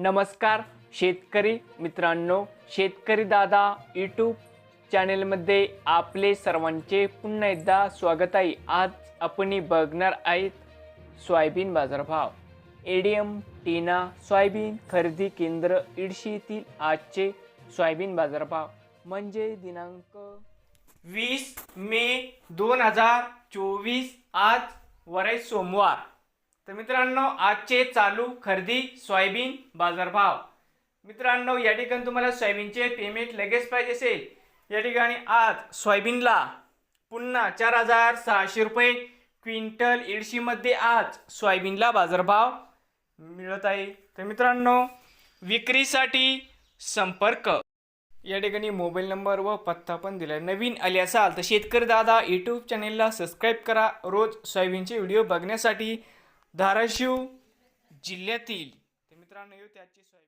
नमस्कार शेतकरी मित्रांनो शेतकरी दादा यूट्यूब चॅनेलमध्ये आपले सर्वांचे पुन्हा एकदा स्वागत आहे. आज आपण बघणार आहेत सोयाबीन बाजारभाव. एडीएम टीना सोयाबीन खरेदी केंद्र इडशी आजचे सोयाबीन बाजारभाव. म्हणजे दिनांक वीस मे दोन हजार चोवीस आज वराय सोमवार. तर मित्रांनो आजचे चालू खरेदी सोयाबीन बाजारभाव. मित्रांनो या ठिकाणी तुम्हाला सोयाबीनचे पेमेंट लगेच पाहिजे असेल. या ठिकाणी आज सोयाबीनला पुन्हा चार हजार सहाशे रुपये क्विंटल इडशीमध्ये आज सोयाबीनला बाजारभाव मिळत आहे. तर मित्रांनो विक्रीसाठी संपर्क. या ठिकाणी मोबाईल नंबर व पत्ता पण दिला आहे नवीन आले असाल तर शेतकरी दादा यूट्यूब चॅनेलला सबस्क्राईब करा. रोज सोयाबीनचे व्हिडिओ बघण्यासाठी धाराशिव जिल्ह्यातील. तर मित्रांनो त्याची सोयाबीन